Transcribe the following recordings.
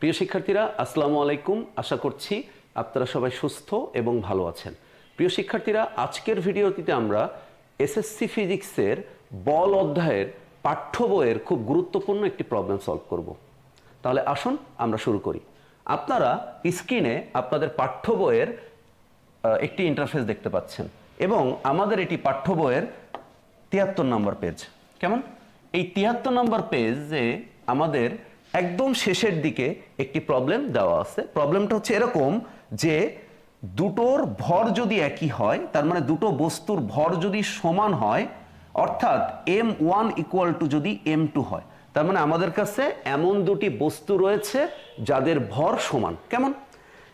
প্রিয় শিক্ষার্থীরা, আসসালামু আলাইকুম। আশা করছি আপনারা সবাই সুস্থ এবং ভালো আছেন। প্রিয় শিক্ষার্থীরা, আজকের ভিডিওটিতে আমরা এসএসসি ফিজিক্সের বল অধ্যায়ের পাঠ্য বইয়ের খুব গুরুত্বপূর্ণ একটি প্রবলেম সলভ করব। তাহলে আসুন আমরা শুরু করি। আপনারা স্ক্রিনে আপনাদের পাঠ্য বইয়ের একটি ইন্টারফেস দেখতে পাচ্ছেন এবং আমাদের এটি পাঠ্য বইয়ের তিয়াত্তর নম্বর পেজ কেমন? এই তিয়াত্তর নম্বর পেজে আমাদের একদম শেষের দিকে একটি প্রবলেম দেওয়া আছে। প্রবলেমটা হচ্ছে এরকম যে দুটোর ভর যদি একই হয়, তার মানে দুটো বস্তুর ভর যদি সমান হয়, অর্থাৎ এম ওয়ান ইকুয়াল টু যদি এম টু হয়, তার মানে আমাদের কাছে এমন দুটি বস্তু রয়েছে যাদের ভর সমান। কেমন?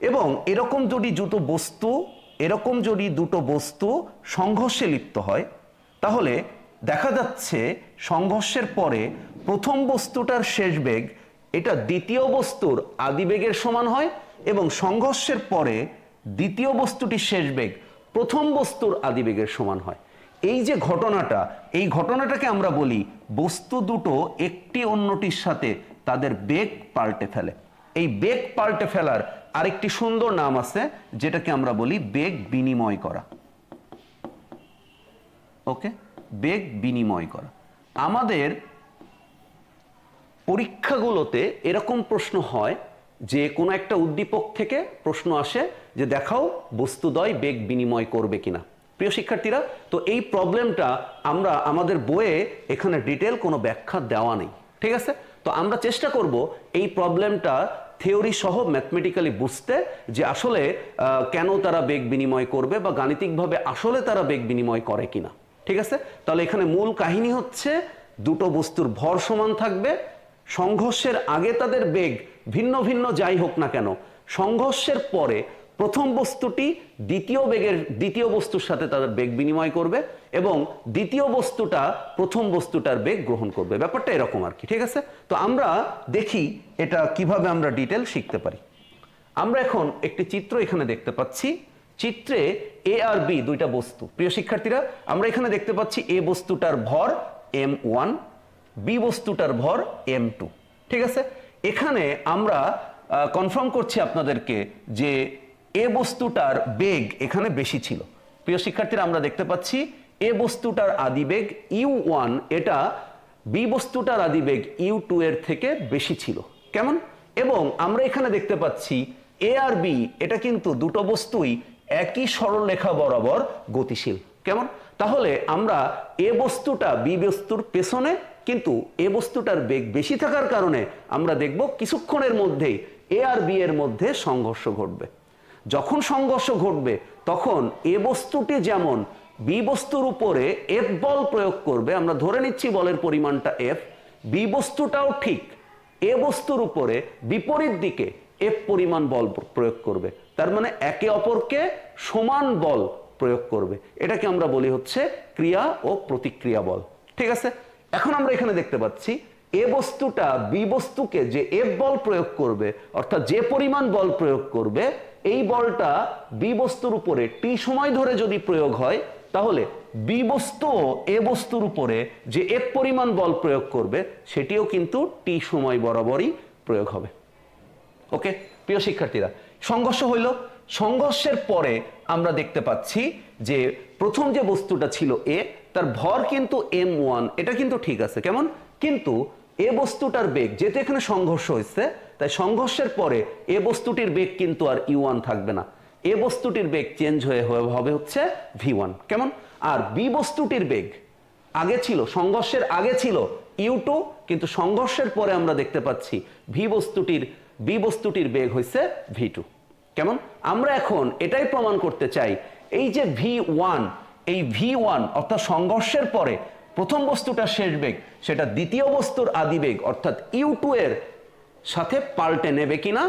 এবং এরকম যদি দুটো বস্তু, এরকম যদি দুটো বস্তু সংঘর্ষে লিপ্ত হয়, তাহলে দেখা যাচ্ছে সংঘর্ষের পরে প্রথম বস্তুটার শেষ বেগ, এটা দ্বিতীয় বস্তুর আদিবেগের সমান হয় এবং সংঘর্ষের পরে দ্বিতীয় বস্তুটির শেষ বেগ প্রথম বস্তুর আদিবেগের সমান হয়। এই যে ঘটনাটা, এই ঘটনাটাকে আমরা বলি বস্তু দুটো একটি অন্যটির সাথে তাদের বেগ পাল্টে ফেলে। এই বেগ পাল্টে ফেলার আরেকটি সুন্দর নাম আছে, যেটাকে আমরা বলি বেগ বিনিময় করা। ওকে? বেগ বিনিময় করা। আমাদের পরীক্ষাগুলোতে এরকম প্রশ্ন হয় যে, কোনো একটা উদ্দীপক থেকে প্রশ্ন আসে যে, দেখাও বস্তুদ্বয় বেগ বিনিময় করবে কিনা। প্রিয় শিক্ষার্থীরা, তো এই প্রবলেমটা আমরা, আমাদের বইয়ে এখানে ডিটেল কোনো ব্যাখ্যা দেওয়া নেই। ঠিক আছে? তো আমরা চেষ্টা করব এই প্রবলেমটা থিওরি সহ ম্যাথমেটিক্যালি বুঝতে যে, আসলে কেন তারা বেগ বিনিময় করবে বা গাণিতিকভাবে আসলে তারা বেগ বিনিময় করে কিনা। ঠিক আছে? তাহলে এখানে মূল কাহিনী হচ্ছে দুটো বস্তুর ভর সমান থাকবে, সংঘর্ষের আগে তাদের বেগ ভিন্ন ভিন্ন যাই হোক না কেন, সংঘর্ষের পরে প্রথম বস্তুটি দ্বিতীয় বেগের, দ্বিতীয় বস্তুর সাথে তাদের বেগ বিনিময় করবে এবং দ্বিতীয় বস্তুটা প্রথম বস্তুটার বেগ গ্রহণ করবে। ব্যাপারটা এরকম আর কি, ঠিক আছে? তো আমরা দেখি এটা কীভাবে আমরা ডিটেল শিখতে পারি। আমরা এখন একটি চিত্র এখানে দেখতে পাচ্ছি। চিত্রে এ আর বি দুইটা বস্তু। প্রিয় শিক্ষার্থীরা, আমরা এখানে দেখতে পাচ্ছি এ বস্তুটার ভর এম ওয়ান বি বস্তুটার ভর এম টু ঠিক আছে? এখানে আমরা কনফার্ম করছি আপনাদেরকে যে এ বস্তুটার বেগ এখানে বেশি ছিল। প্রিয় শিক্ষার্থীরা, আমরা দেখতে পাচ্ছি এ বস্তুটার আদিবেগ ইউ ওয়ান এটা বি বস্তুটার আদিবেগ ইউ টু এর থেকে বেশি ছিল। কেমন? এবং আমরা এখানে দেখতে পাচ্ছি এ আর বি এটা কিন্তু দুটো বস্তুই একই সরলরেখা বরাবর গতিশীল। কেমন? তাহলে আমরা এ বস্তুটা বি বস্তুর পেছনে, কিন্তু এ বস্তুটার বেগ বেশি থাকার কারণে আমরা দেখব কিছুক্ষণের মধ্যেই এ আর বি এর মধ্যে সংঘর্ষ ঘটবে। যখন সংঘর্ষ ঘটবে, তখন এ বস্তুটি যেমন বি বস্তুর উপরে এফ বল প্রয়োগ করবে, আমরা ধরে নিচ্ছি বলের পরিমাণটা এফ বি বস্তুটাও ঠিক এ বস্তুর উপরে বিপরীত দিকে এফ পরিমাণ বল প্রয়োগ করবে। তার মানে একে অপরকে সমান বল প্রয়োগ করবে। এটাকে আমরা বলি হচ্ছে ক্রিয়া ও প্রতিক্রিয়া বল। ঠিক আছে? এখন আমরা এখানে দেখতে পাচ্ছি এ বস্তুটা বি বস্তুকে যে এফ বল প্রয়োগ করবে, অর্থাৎ যে পরিমাণ বল প্রয়োগ করবে, এই বলটা বি বস্তুর উপরে টি সময় ধরে যদি প্রয়োগ হয়, তাহলে বি বস্তু এ বস্তুর উপরে যে এফ পরিমাণ বল প্রয়োগ করবে, সেটিও কিন্তু টি সময় বরাবরই প্রয়োগ হবে। ওকে? প্রিয় শিক্ষার্থীরা সংঘর্ষ হইল। সংঘর্ষের পরে আমরা দেখতে পাচ্ছি যে প্রথম যে বস্তুটা ছিল এ, তার ভর কিন্তু এম ওয়ান। এটা কিন্তু ঠিক আছে। কেমন? কিন্তু এ বস্তুটার বেগ, যেহেতু এখানে সংঘর্ষ হয়েছে তাই সংঘর্ষের পরে এ বস্তুটির বেগ কিন্তু আর ইউ ওয়ান থাকবে না। এ বস্তুটির বেগ চেঞ্জ হয়ে হয়ে- হবে হচ্ছে ভি ওয়ান। কেমন? আর বি বস্তুটির বেগ আগে ছিল, সংঘর্ষের আগে ছিল ইউ টু, কিন্তু সংঘর্ষের পরে আমরা দেখতে পাচ্ছি ভি বস্তুটির বি বস্তুটির বেগ হয়েছে ভি টু। কেমন? আমরা এখন এটাই প্রমাণ করতে চাই, এই যে ভি ওয়ান, এই ভি ওয়ান অর্থাৎ সংঘর্ষের পরে প্রথম বস্তুটার শেষ বেগ, সেটা দ্বিতীয় বস্তুর আদি বেগ, অর্থাৎ ইউ টু এর সাথে পাল্টে নেবে কিনা,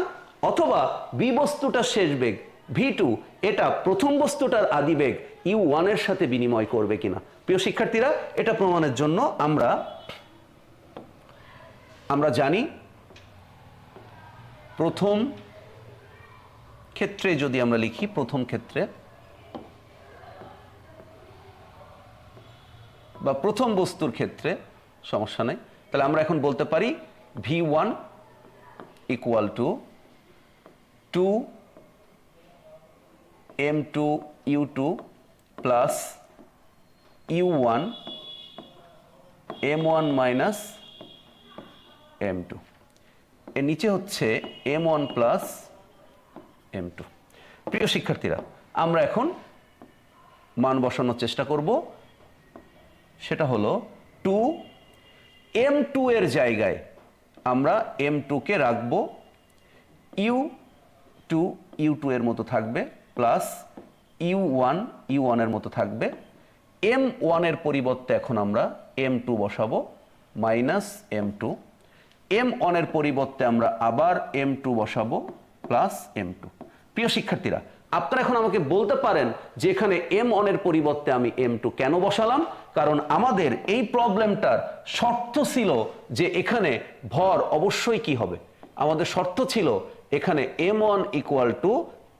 অথবা বি বস্তুটার শেষ বেগ, ভি টু, এটা প্রথম বস্তুটার আদিবেগ ইউ ওয়ানের সাথে বিনিময় করবে কিনা। প্রিয় শিক্ষার্থীরা, এটা প্রমাণের জন্য আমরা আমরা জানি প্রথম ক্ষেত্রে যদি আমরা লিখি, প্রথম ক্ষেত্রে বা প্রথম বস্তুর ক্ষেত্রে, সমস্যা নেই। তাহলে আমরা এখন বলতে পারি V one equal to two M two U two plus U one M one minus M two এর নিচে হচ্ছে M one plus M two প্রিয় শিক্ষার্থীরা, আমরা এখন মান বসানোর চেষ্টা করব। সেটা হলো টু এম টু এর জায়গায় আমরা এম টুকে রাখব। ইউ টু ইউ টু এর মতো থাকবে প্লাস ইউ ওয়ান ইউ ওয়ানের মতো থাকবে। এম ওয়ানের পরিবর্তে এখন আমরা এম টু বসাবো মাইনাস এম টু এম ওয়ানের পরিবর্তে আমরা আবার এম টু বসাবো প্লাস এম টু প্রিয় শিক্ষার্থীরা, আপনারা এখন আমাকে বলতে পারেন যে এখানে এম অনের পরিবর্তে আমি এম টু কেন বসালাম? কারণ আমাদের এই প্রবলেমটার শর্ত ছিল যে এখানে ভর অবশ্যই কি হবে? আমাদের শর্ত ছিল এখানে M one equal to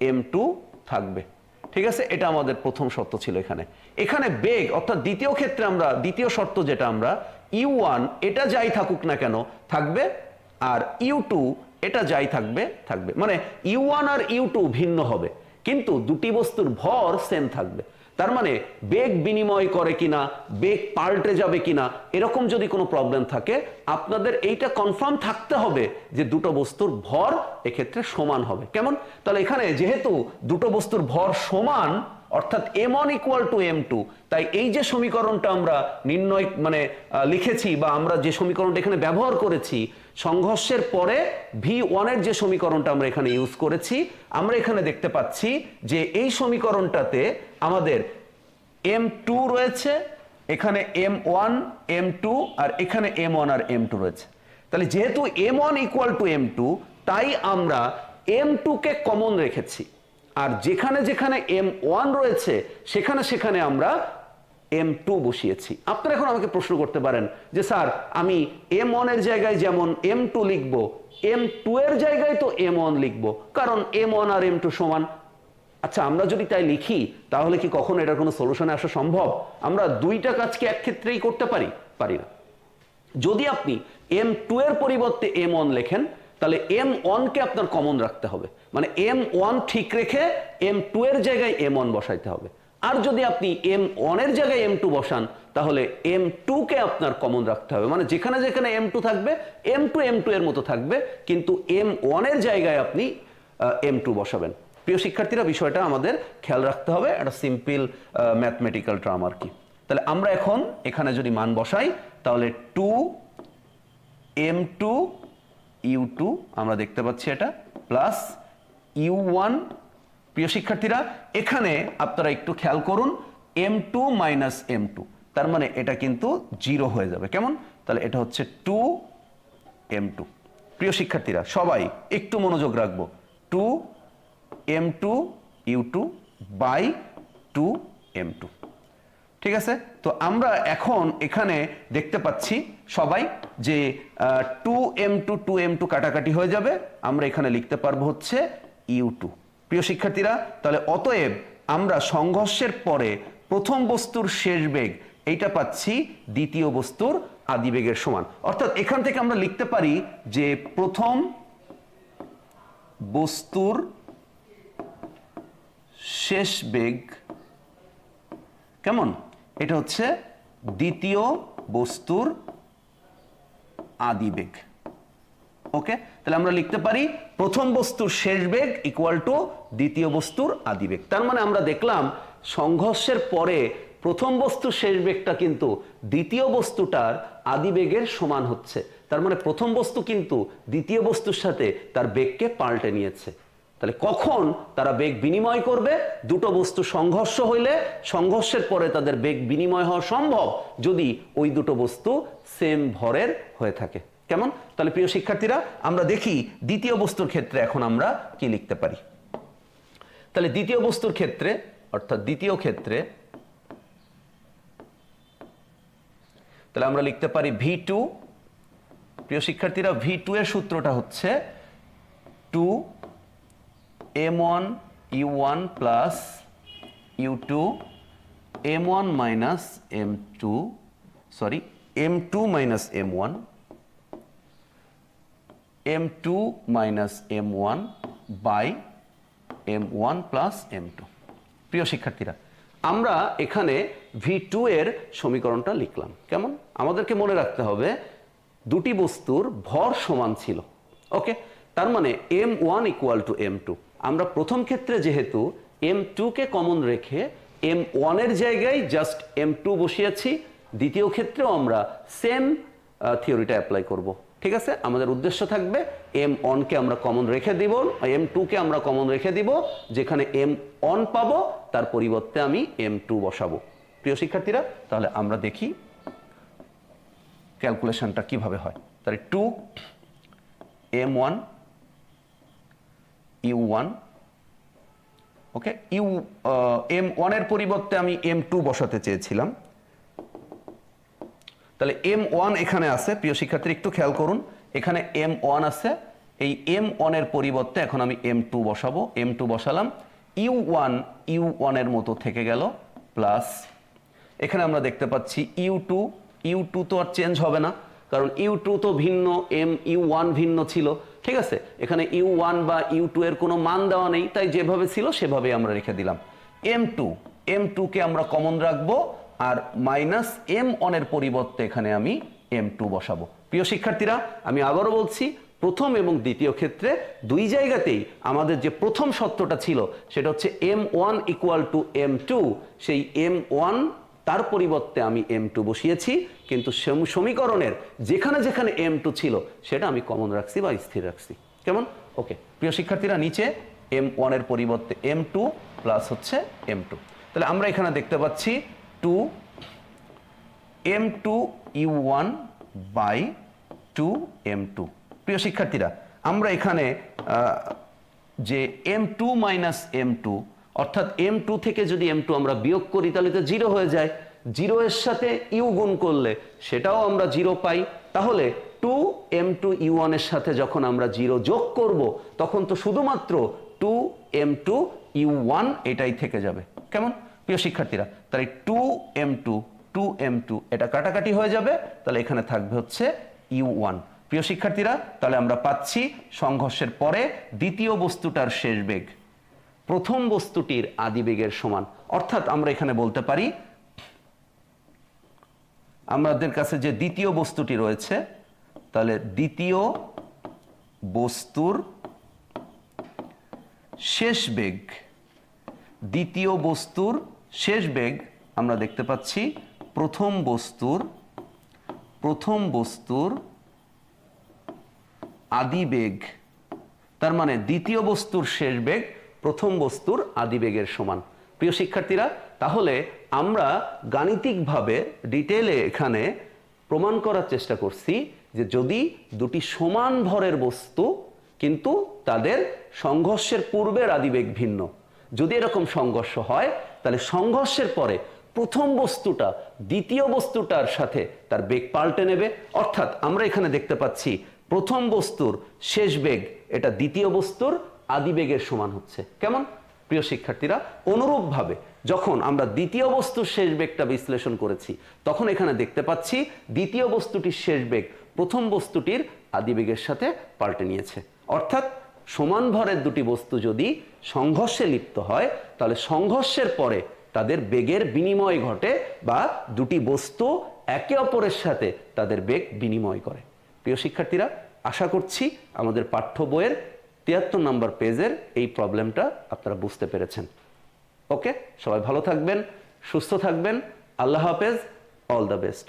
M two থাকবে। ঠিক আছে? এটা আমাদের প্রথম শর্ত ছিল এখানে। এখানে বেগ, অর্থাৎ দ্বিতীয় ক্ষেত্রে আমরা, দ্বিতীয় শর্ত যেটা আমরা ইউ ওয়ান এটা যাই থাকুক না কেন, থাকবে, আর ইউ টু এটা যাই থাকবে থাকবে। মানে ইউ ওয়ান আর ইউ টু ভিন্ন হবে, কিন্তু দুটি বস্তুর ভর সেম থাকবে। তার মানে বেগ বিনিময় করে কিনা, বেগ পাল্টে যাবে কিনা, এরকম যদি কোনো প্রবলেম থাকে, আপনাদের এইটা কনফার্ম থাকতে হবে যে দুটো বস্তুর ভর এক্ষেত্রে সমান হবে। কেমন? তাহলে এখানে যেহেতু দুটো বস্তুর ভর সমান অর্থাৎ M one equal to M two তাই এই যে সমীকরণটা আমরা নির্ণয় মানে লিখেছি বা আমরা যে সমীকরণটা এখানে ব্যবহার করেছি, সংঘর্ষের পরে ভি ওয়ানের যে সমীকরণটা আমরা এখানে ইউজ করেছি, আমরা এখানে দেখতে পাচ্ছি যে এই সমীকরণটাতে আমাদের এম টু রয়েছে, এখানে এম ওয়ান এম টু আর এখানে এম ওয়ান আর এম টু রয়েছে। তাহলে যেহেতু M one equal to M two তাই আমরা এম টুকে কমন রেখেছি। আর যেখানে যেখানে এম ওয়ান রয়েছে, সেখানে সেখানে আমরা এম টু বসিয়েছি। আপনারা এখন আমাকে প্রশ্ন করতে পারেন যে, স্যার, আমি এম ওয়ানের জায়গায় যেমন এম টু লিখব এম টু এর জায়গায় তো এম ওয়ান লিখব, কারণ এম ওয়ান আর এম টু সমান। আচ্ছা আমরা যদি তাই লিখি, তাহলে কি কখনো এটার কোনো সলিউশনে আসা সম্ভব? আমরা দুইটা কাজকে এক ক্ষেত্রেই করতে পারি? পারি না। যদি আপনি এম টু এর পরিবর্তে এম ওয়ান লেখেন তাহলে এম ওয়ানকে আপনার কমন রাখতে হবে। মানে এম ওয়ান ঠিক রেখে এম টু এর জায়গায় এম ওয়ান বসাইতে হবে। আর যদি আপনি এম ওয়ানের জায়গায় এম টু বসান, তাহলে এম টুকে আপনার কমন রাখতে হবে। মানে যেখানে যেখানে এম টু থাকবে এম টু এম টু এর মতো থাকবে, কিন্তু এম ওয়ানের জায়গায় আপনি এম টু বসাবেন। প্রিয় শিক্ষার্থীরা, বিষয়টা আমাদের খেয়াল রাখতে হবে। একটা সিম্পল ম্যাথমেটিক্যাল ট্রাম আর কি। তাহলে আমরা এখন এখানে যদি মান বসাই, তাহলে two M two U two, আমরা দেখতে পাচ্ছি এটা প্লাস ইউ ওয়ান, প্রিয় শিক্ষার্থীরা, এখানে আপনারা একটু খেয়াল করুন, M two minus M two, তার মানে এটা কিন্তু জিরো হয়ে যাবে। কেমন? তাহলে এটা হচ্ছে টু এম টু। প্রিয় শিক্ষার্থীরা, সবাই একটু মনোযোগ রাখব। Two M two U two by two M two. ঠিক আছে? তো আমরা এখন এখানে দেখতে পাচ্ছি সবাই যে two M two two M two কাটাকাটি হয়ে যাবে। আমরা এখানে লিখতে পারব হচ্ছে ইউ টু প্রিয় শিক্ষার্থীরা, তাহলে অতএব আমরা সংঘর্ষের পরে প্রথম বস্তুর শেষ বেগ, এইটা পাচ্ছি দ্বিতীয় বস্তুর আদি বেগের সমান। অর্থাৎ এখান থেকে আমরা লিখতে পারি যে প্রথম বস্তুর শেষ বেগ কেমন? এটা হচ্ছে দ্বিতীয় বস্তুর আদি বেগ। ওকে? তাহলে আমরা লিখতে পারি প্রথম বস্তুর শেষ বেগ ইকুয়াল টু দ্বিতীয় বস্তুর আদি বেগ। তার মানে আমরা দেখলাম সংঘর্ষের পরে প্রথম বস্তুর শেষ বেগটা কিন্তু দ্বিতীয় বস্তুটার আদি বেগের সমান হচ্ছে। তার মানে প্রথম বস্তু কিন্তু দ্বিতীয় বস্তুর সাথে তার বেগকে পাল্টে নিয়েছে। তাহলে কখন তারা বেগ বিনিময় করবে? দুটো বস্তু সংঘর্ষ হইলে, সংঘর্ষের পরে তাদের বেগ বিনিময় হওয়া সম্ভব যদি ওই দুটো বস্তু সেম ভরের হয়ে থাকে। কেমন? তাহলে প্রিয় শিক্ষার্থীরা, আমরা দেখি দ্বিতীয় বস্তুর ক্ষেত্রে এখন আমরা কি লিখতে পারি? তাহলে দ্বিতীয় বস্তুর ক্ষেত্রে, অর্থাৎ দ্বিতীয় ক্ষেত্রে, তাহলে আমরা লিখতে পারি ভি টু প্রিয় শিক্ষার্থীরা ভি টু এর সূত্রটা হচ্ছে two M one U one plus U two M one minus M two sorry M two minus M one M two minus M one by M one plus M two প্রিয় শিক্ষার্থীরা, আমরা এখানে V two এর সমীকরণটা লিখলাম। কেমন? আমাদেরকে মনে রাখতে হবে, দুটি বস্তুর ভর সমান ছিল। ওকে? তার মানে M one equal to M two আমরা প্রথম ক্ষেত্রে যেহেতু এম টুকে কমন রেখে এম ওয়ানের জায়গায় জাস্ট এম টু বসিয়েছি, দ্বিতীয় ক্ষেত্রেও আমরা সেম থিওরিটা অ্যাপ্লাই করব। ঠিক আছে? আমাদের উদ্দেশ্য থাকবে এম অনকে আমরা কমন রেখে দিব এম টুকে আমরা কমন রেখে দিব, যেখানে এম অন পাবো, তার পরিবর্তে আমি এম টু বসাবো। প্রিয় শিক্ষার্থীরা, তাহলে আমরা দেখি ক্যালকুলেশনটা কীভাবে হয়। তাহলে two M one U one okay U M ওয়ানের পরিবর্তে আমি এম টু বসাতে চেয়েছিলাম। তাহলে এম ওয়ান এখানে আছে, প্রিয় শিক্ষার্থী একটু খেয়াল করুন। এখানে এম ওয়ান আছে, এই এম ওয়ানের পরিবর্তে এখন আমি এম টু বসাবো। এম টু বসালাম। ইউ ওয়ান ইউ ওয়ানের মতো থেকে গেল প্লাস এখানে আমরা দেখতে পাচ্ছি ইউ টু ইউ টু তো আর চেঞ্জ হবে না, কারণ ইউ টু তো ভিন্ন এম ইউ ওয়ান ভিন্ন ছিল। ঠিক আছে? এখানে ইউ ওয়ান বা ইউ টু এর কোনো মান দেওয়া নেই, তাই যেভাবে ছিল সেভাবে আমরা রেখে দিলাম। এম টু, এম টুকে আমরা কমন রাখব, আর মাইনাস এম অনের পরিবর্তে এখানে আমি এম টু বসাবো। প্রিয় শিক্ষার্থীরা, আমি আবারও বলছি, প্রথম এবং দ্বিতীয় ক্ষেত্রে দুই জায়গাতেই আমাদের যে প্রথম সত্যটা ছিল, সেটা হচ্ছে M one equal to M two, সেই এম ওয়ান তার পরিবর্তে আমি এম টু বসিয়েছি, কিন্তু সমীকরণের যেখানে যেখানে এম টু ছিল, সেটা আমি কমন রাখছি বা স্থির রাখছি। কেমন? ওকে প্রিয় শিক্ষার্থীরা, নিচে এম ওয়ানের পরিবর্তে এম টু প্লাস হচ্ছে এম টু তাহলে আমরা এখানে দেখতে পাচ্ছি two M two U one by two M two প্রিয় শিক্ষার্থীরা, আমরা এখানে যে M two minus M two অর্থাৎ এম টু থেকে যদি এম টু আমরা বিয়োগ করি, তাহলে তো জিরো হয়ে যায়। জিরো এর সাথে ইউ গুণ করলে সেটাও আমরা জিরো পাই। তাহলে টু এম টু ইউ ওয়ানের সাথে যখন আমরা জিরো যোগ করব, তখন তো শুধুমাত্র two M two U one এটাই থেকে যাবে। কেমন? প্রিয় শিক্ষার্থীরা, তাহলে two M two two M two এটা কাটাকাটি হয়ে যাবে। তাহলে এখানে থাকবে হচ্ছে ইউ ওয়ান প্রিয় শিক্ষার্থীরা, তাহলে আমরা পাচ্ছি সংঘর্ষের পরে দ্বিতীয় বস্তুটার শেষ বেগ। প্রথম বস্তুটির আদি বেগের সমান। অর্থাৎ আমরা এখানে বলতে পারি, আমাদের কাছে যে দ্বিতীয় বস্তুটি রয়েছে, তাহলে দ্বিতীয় বস্তুর শেষ বেগ, দ্বিতীয় বস্তুর শেষ বেগ আমরা দেখতে পাচ্ছি, প্রথম বস্তুর প্রথম বস্তুর আদি বেগ তার মানে দ্বিতীয় বস্তুর শেষ বেগ প্রথম বস্তুর আদি বেগের সমান। প্রিয় শিক্ষার্থীরা, তাহলে আমরা গাণিতিকভাবে ডিটেলে এখানে প্রমাণ করার চেষ্টা করছি যে যদি দুটি সমান ভরের বস্তু কিন্তু তাদের সংঘর্ষের পূর্বের আদিবেগ ভিন্ন। যদি এরকম সংঘর্ষ হয়, তাহলে সংঘর্ষের পরে প্রথম বস্তুটা দ্বিতীয় বস্তুটার সাথে তার বেগ পাল্টে নেবে। অর্থাৎ আমরা এখানে দেখতে পাচ্ছি প্রথম বস্তুর শেষ বেগ এটা দ্বিতীয় বস্তুর আদি বেগের সমান হচ্ছে। কেমন? প্রিয় শিক্ষার্থীরা, অনুরূপভাবে যখন আমরা দ্বিতীয় বস্তুর শেষ বেগটা বিশ্লেষণ করেছি, তখন এখানে দেখতে পাচ্ছি দ্বিতীয় বস্তুটির শেষ বেগ প্রথম বস্তুটির আদি বেগের সাথে পাল্টে নিয়েছে। অর্থাৎ সমান ভরের দুটি বস্তু যদি সংঘর্ষে লিপ্ত হয়, তাহলে সংঘর্ষের পরে তাদের বেগের বিনিময় ঘটে বা দুটি বস্তু একে অপরের সাথে তাদের বেগ বিনিময় করে। প্রিয় শিক্ষার্থীরা, আশা করছি আমাদের পাঠ্য বইয়ের তিয়াত্তর নম্বর পেজের এই প্রবলেমটা আপনারা বুঝতে পেরেছেন। ওকে? সবাই ভালো থাকবেন, সুস্থ থাকবেন। আল্লাহ হাফেজ, অল দ্য বেস্ট।